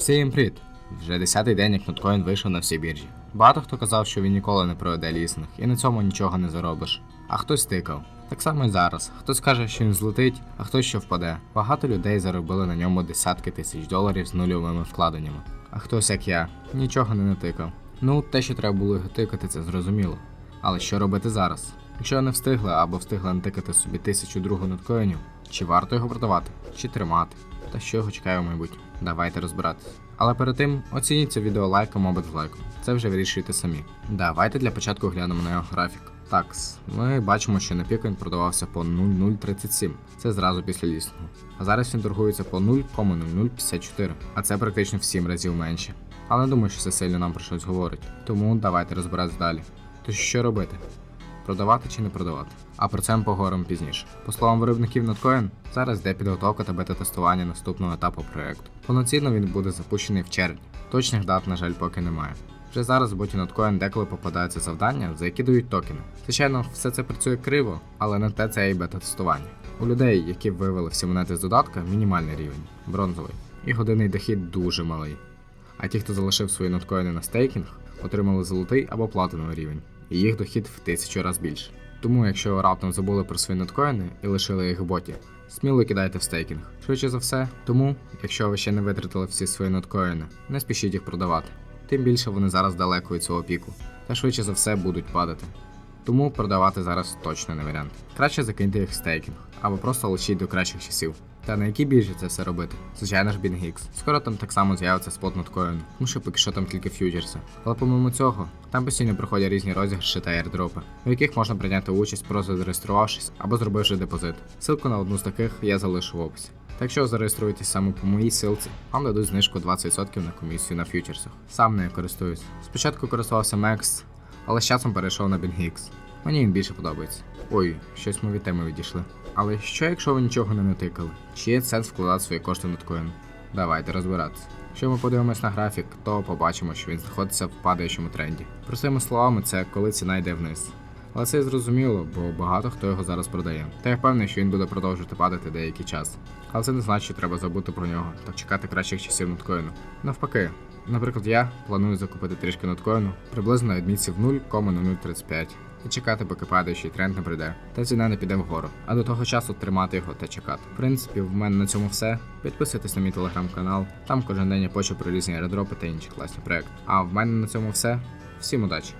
Всім привіт! Вже 10-й день, як ноткоін вийшов на всі біржі. Багато хто казав, що він ніколи не проведе лісних, і на цьому нічого не заробиш. А хтось тикав. Так само і зараз. Хтось каже, що він злетить, а хтось що впаде. Багато людей заробили на ньому десятки тисяч доларів з нульовими вкладеннями. А хтось, як я, нічого не натикав. Ну, те, що треба було його тикати, це зрозуміло. Але що робити зараз? Якщо не встигли або встигли натикати собі тисячу другу ноткоїнів, чи варто його продавати, чи тримати? Та що його чекає в майбутньому? Давайте розбиратися. Але перед тим оцініть це відео лайком або дизлайком. Це вже вирішуєте самі. Давайте для початку глянемо на його графік. Такс, ми бачимо, що на пік продавався по 0,037. Це зразу після лісного. А зараз він торгується по 0,0054, а це практично в 7 разів менше. Але не думаю, що це сильно нам про щось говорить. Тому давайте розбиратися далі. То що робити? Продавати чи не продавати. А про це ми поговоримо пізніше. По словам виробників Notcoin, зараз йде підготовка та бета-тестування наступного етапу проєкту. Повноцінно він буде запущений в червні. Точних дат, на жаль, поки немає. Вже зараз в боті Notcoin деколи попадаються завдання, за які дають токени. Звичайно, все це працює криво, але не те це і бета-тестування. У людей, які вивели всі монети з додатка, мінімальний рівень бронзовий, і годинний дохід дуже малий. А ті, хто залишив свої ноткоїни на стейкінг, отримали золотий або платиновий рівень, і їх дохід в тисячу раз більше. Тому, якщо ви раптом забули про свої ноткоїни і лишили їх в боті, сміло кидайте в стейкінг. Швидше за все, тому, якщо ви ще не витратили всі свої ноткоїни, не спішіть їх продавати. Тим більше вони зараз далеко від цього піку, та швидше за все будуть падати. Тому продавати зараз точно не варіант. Краще закиньте їх в стейкінг, або просто лишіть до кращих часів. Та на якій біржі це все робити? Звичайно ж BingX. Скоро там так само з'явиться спот ноткоін, тому що поки що там тільки фьючерси. Але помимо цього, там постійно проходять різні розіграші та airdропи, у яких можна прийняти участь, просто зареєструвавшись або зробивши депозит. Ссылку на одну з таких я залишу в описі. Так якщо зареєструєтесь саме по моїй ссылці, вам дадуть знижку 20% на комісію на фьючерсах. Сам нею користуюсь. Спочатку користувався Max, але з часом перейшов на BingX. Мені він більше подобається. Ой, щось ми від теми відійшли. Але що якщо ви нічого не натикали? Чи є сенс вкладати свої кошти в ноткоін? Давайте розбиратися. Якщо ми подивимось на графік, то побачимо, що він знаходиться в падаючому тренді. Простими словами, це коли ціна йде вниз. Але це зрозуміло, бо багато хто його зараз продає. Та я впевнений, що він буде продовжувати падати деякий час. Але це не значить, що треба забути про нього та чекати кращих часів ноткоїну. Навпаки, наприклад, я планую закупити трішки ноткоїну приблизно на відмітці в 0,0035 і чекати, поки падаючий тренд не прийде, та ціна не піде вгору. А до того часу тримати його та чекати. В принципі, в мене на цьому все. Підписуйтесь на мій телеграм-канал, там кожен день я почу про різні аеродропи та інші класні проекти. А в мене на цьому все. Всім удачі!